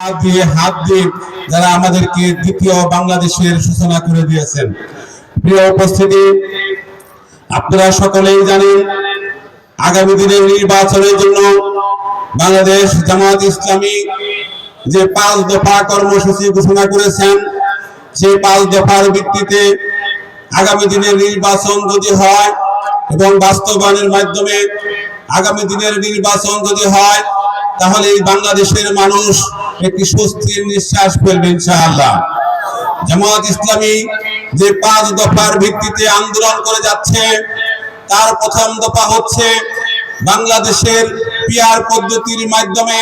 দিয়ে, হাত দিয়ে যারা আমাদেরকে দ্বিতীয় বাংলাদেশের সূচনা করে দিয়েছেন। প্রিয় উপস্থিতি, আপনারা সকলেই জানেন, আগামী দিনের নির্বাচনের জন্য বাংলাদেশ জামাত ইসলামী যে পাঁচ দফা কর্মসূচি ঘোষণা করেছেন, সেই পাঁচ দফার ভিত্তিতে আগামী দিনের নির্বাচন যদি হয় এবং বাস্তবায়নের মাধ্যমে আগামী দিনের নির্বাচন যদি হয়, তাহলে এই বাংলাদেশের মানুষ একটি স্বস্তির নিঃশ্বাস ফেলবে ইনশাআল্লাহ। জামাত ইসলামী যে পাঁচ দফার ভিত্তিতে আন্দোলন করে যাচ্ছে, তার প্রথম দফা হচ্ছে বাংলাদেশের পিয়ার পদ্ধতির মাধ্যমে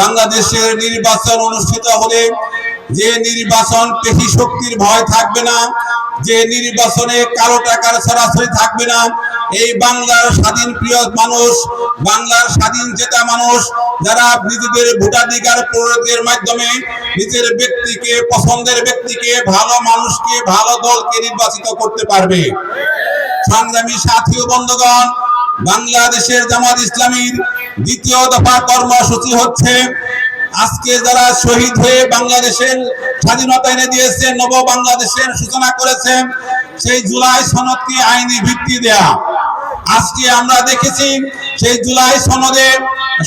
বাংলাদেশের নির্বাচন অনুষ্ঠিত হলে যে নির্বাচন পেশি শক্তির ভয় থাকবে না, যে নির্বাচনে কালো টাকার সরাসরি থাকবে না এই বাংলার স্বাধীন প্রিয় মানুষ, বাংলার স্বাধীন চেতা মানুষ, যারা নিজেদের ভোটাধিকার প্রয়োগের মাধ্যমে নিজের ব্যক্তিকে, পছন্দের ব্যক্তিকে, ভালো মানুষকে, ভালো দলকে নির্বাচিত করতে পারবে। সংগ্রামী সাথী বন্ধুগণ, বাংলাদেশের জামাত ইসলামীর দ্বিতীয় দফা কর্মসূচি হচ্ছে, আজকে যারা শহীদ হয়ে বাংলাদেশের স্বাধীনতা এনে দিয়েছে নব বাংলাদেশের সূচনা করেছেন সেই জুলাই সনদকে আইনি ভিত্তি দেয়া। আজকে আমরা দেখেছি সেই জুলাই সনদে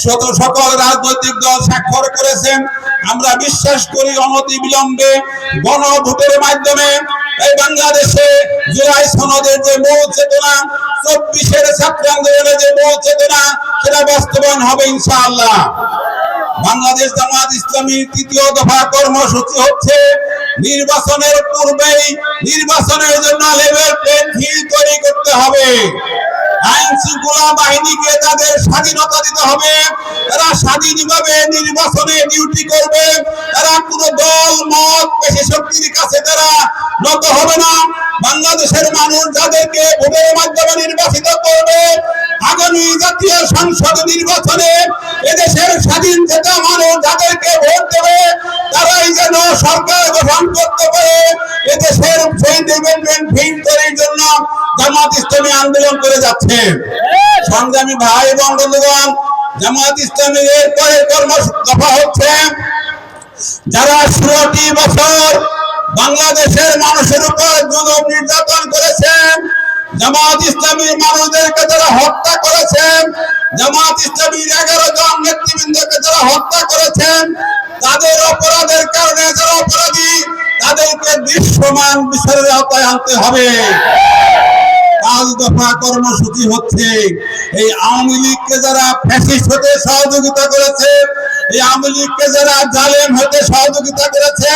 শত সকল রাজনৈতিক দল স্বাক্ষর করেছেন। আমরা বিশ্বাস করি অনতি বিলম্বে গণভোটের মাধ্যমে এই বাংলাদেশে জুলাই সনদের যে মূল চেতনা, চব্বিশের ছাত্র আন্দোলনের যে মূল চেতনা, সেটা বাস্তবায়ন হবে ইনশাআল্লাহ। বাংলাদেশ জামাত ইসলামীর তৃতীয় দফা কর্মসূচি হচ্ছে নির্বাচনের পূর্বেই নির্বাচনের জন্য লেভেল প্লেন ফিল্ড তৈরি করতে হবে। বাহিনীকে তাদের স্বাধীনতা দিতে হবে। তারা স্বাধীনভাবে নির্বাচনে ডিউটি করবে। তারা কোনো দল, মত, পেশি শক্তির কাছে তারা নত হবে না। বাংলাদেশের মানুষ যাদেরকে ভোটের মাধ্যমে নির্বাচিত করবে, আগামী জাতীয় সংসদ নির্বাচনে এদেশের স্বাধীন চেতা মানুষ যাদেরকে ভোট দেবে, তারাই যেন সরকার গঠন করতে পারে। এদেশের সেই ডেভেলপমেন্ট ফিল্ড তৈরির জন্য জামাত ইসলামী আন্দোলন করে যাচ্ছে। সংগ্রামী ভাই এবং বন্ধুগণ জামাত ইসলামী এর পরে দফা হচ্ছে, যারা ষোলোটি বছর বাংলাদেশের মানুষের উপর জুলুম নির্যাতন করেছেন জামাত ইসলামীর মানুষদেরকে যারা হত্যা করেছেন জামাত ইসলামীর এগারো জন নেতৃবৃন্দকে যারা হত্যা করেছেন তাদের অপরাধের কারণে যারা অপরাধী, তাদেরকে দৃশ্যমান বিচারের আওতায় আনতে হবে। পাঁচ দফা কর্মসূচি হচ্ছে। এই আওয়ামী লীগকে যারা ফ্যাসিস্ট হতে সহযোগিতা করেছে, এই আওয়ামী লীগকে যারা জালেম হতে সহযোগিতা করেছে,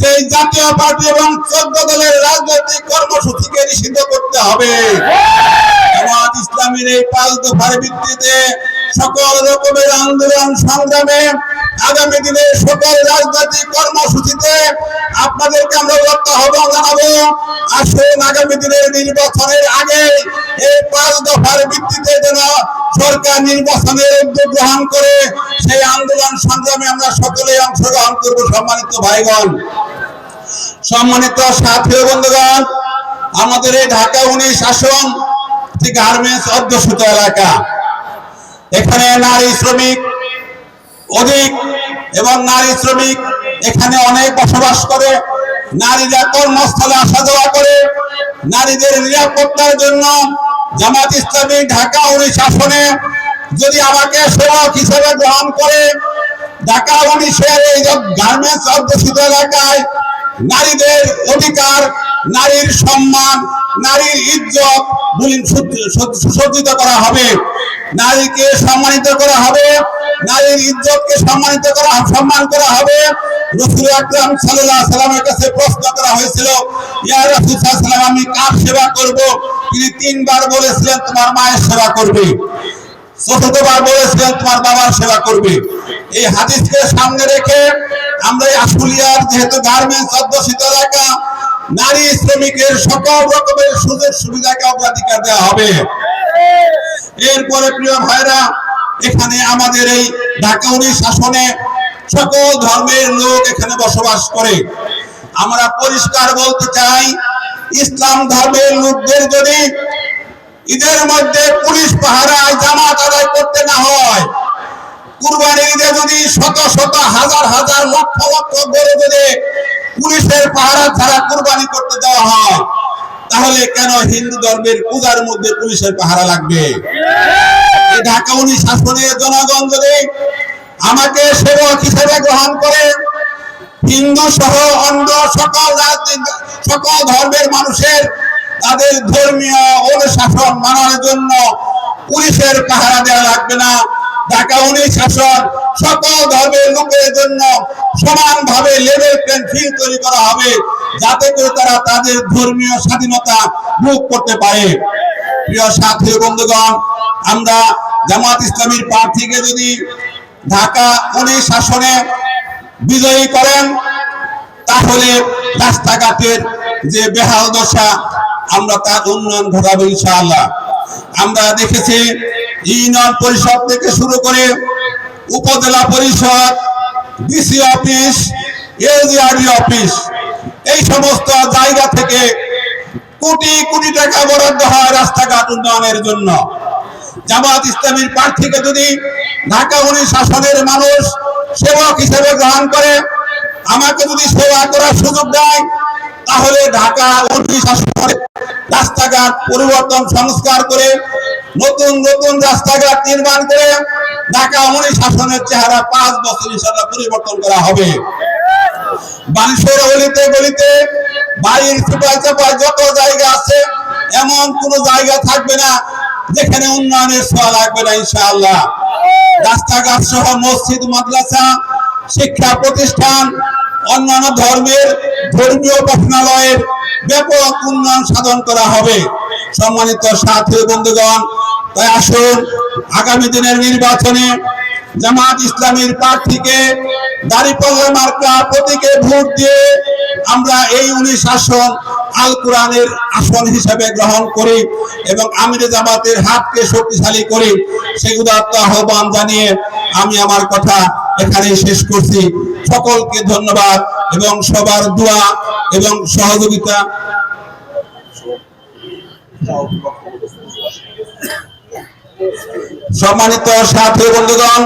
সেই জাতীয় পার্টি এবং চোদ্দ দলের রাজনৈতিক কর্মসূচিকে নিষিদ্ধ করতে হবে। জামাত ইসলামের এই পাঁচ দফার ভিত্তিতে সকল রকমের আন্দোলন সংগ্রামে আগামী দিনে সকল রাজনৈতিক কর্মসূচিতে আপনাদেরকে আমরা আসুন নির্বাচনের আগে যেন সরকার উদ্যোগ গ্রহণ করে, সেই আন্দোলন আমরা অংশগ্রহণ সম্মানিত সাথী বন্ধুগণ, আমাদের এই ঢাকা উনিশ আসন গার্মেন্টস অধ্যুষিত এলাকা। এখানে নারী শ্রমিক অধিক এবং নারী শ্রমিক এখানে অনেক বসবাস করে। নারীরা কর্মস্থলে আসা যাওয়া করে। নারীদের নিরাপত্তার জন্য জামাত ইসলামী ঢাকা উনিশ আসনে যদি আমাকে সেবক হিসেবে গ্রহণ করে, ঢাকা উনিশের এই গার্মেন্টস অধ্যুষিত এলাকায় নারীদের অধিকার, নারীর সম্মান, নারীর ইজ্জত সুসজ্জিত করা হবে। নারীকে সম্মানিত করা হবে। ইজ্জতকে সম্মানিত করা সম্মান করা হবে। রসুল আকরাম সাল্লাল্লাহু সাল্লামের কাছে প্রশ্ন করা হয়েছিল, ইয়া রাসূল সাল্লাল্লাহু আমি কার সেবা করব? তিনি তিনবার বলেছিলেন, তোমার মায়ের সেবা করবে। চতুর্থবার বলেছিলেন, তোমার বাবার সেবা করবে। এই হাদিসকে সামনে রেখে আমরা এই আশুলিয়ার যেহেতু গার্মেন্টস অধ্যুষিত এলাকা, নারী শ্রমিকের সকল রকমের সুযোগ সুবিধাকে অগ্রাধিকার দেওয়া হবে। এরপরে প্রিয় ভাইরা এখানে আমাদের এই ঢাকা শাসনে সকল ধর্মের লোক এখানে বসবাস করে। আমরা পরিষ্কার বলতে চাই, ইসলাম ধর্মের লোকদের যদি ঈদের মধ্যে পুলিশ পাহারায় জামাত আদায় করতে না হয় কুরবানি ঈদে যদি শত শত হাজার হাজার লক্ষ লক্ষ গরু যদি পুলিশের পাহারা ছাড়া কুরবানি করতে দেওয়া হয়, তাহলে কেন হিন্দু ধর্মের পূজার মধ্যে পুলিশের পাহারা লাগবে? ঢাকা উনি শাসনের জনগণ যদি আমাকে সেবক হিসেবে গ্রহণ করে, হিন্দু সহ অন্য সকল রাজনীতি সকল ধর্মের মানুষের তাদের ধর্মীয় অনুশাসন মানার জন্য পুলিশের পাহারা দেওয়া লাগবে না। ঢাকা উনি শাসন সকল ধর্মের লোকের জন্য সমানভাবে লেভেল প্লেন ফিল্ড তৈরি করা হবে, যাতে করে তারা তাদের ধর্মীয় স্বাধীনতা ভোগ করতে পারে। প্রিয় সাথী বন্ধুগণ আমরা জামাত ইসলামীর প্রার্থীকে যদি ঢাকা উনি শাসনে বিজয়ী করেন, তাহলে রাস্তাঘাটের যে বেহাল দশা, আমরা তার উন্নয়ন ঘটাবো ইনশাআল্লাহ। আমরা দেখেছি ইউনিয়ন পরিষদ থেকে শুরু করে উপজেলা পরিষদ, ডিসি অফিস, এলজিআরডি অফিস, এই সমস্ত জায়গা থেকে কোটি কোটি টাকা বরাদ্দ হয় রাস্তাঘাট উন্নয়নের জন্য। জামাত ইসলামীর প্রার্থীকে যদি ঢাকা উনি শাসনের মানুষ, সেবক হিসেবে গ্রহণ করে, আমাকে যদি সেবা করার সুযোগ দেয়, তাহলে ঢাকা উনি শাসনের রাস্তাঘাট পরিবর্তন সংস্কার করে, নতুন নতুন রাস্তাঘাট নির্মাণ করে, ঢাকা উনি শাসনের চেহারা পাঁচ বছর হিসাবে পরিবর্তন করা হবে। মানুষের অলিতে গলিতে, বাড়ির চুপায় চাপায় যত জায়গা আছে, এমন কোন জায়গা থাকবে না যেখানে উন্নয়নের ছোঁয়া লাগবে না ইনশাআল্লাহ। রাস্তাঘাট সহ মসজিদ মাদ্রাসা শিক্ষা প্রতিষ্ঠান অন্যান্য ধর্মের ধর্মীয় উপাসনালয়ের ব্যাপক উন্নয়ন সাধন করা হবে। সম্মানিত সাথী বন্ধুগণ তাই আসুন আগামী দিনের নির্বাচনে জামাত ইসলামীর প্রার্থীকে দাঁড়িপাল্লা মার্কা প্রতীকে ভোট দিয়ে আমরা এই উনি শাসন আল কোরআনের আসন হিসাবে গ্রহণ করি এবং আমির জামাতের হাতকে শক্তিশালী করি। সেই উদাত্ত আহ্বান জানিয়ে আমি আমার কথা এখানে শেষ করছি। সকলকে ধন্যবাদ এবং সবার দোয়া এবং সহযোগিতা। সম্মানিত সাথী বন্ধুগণ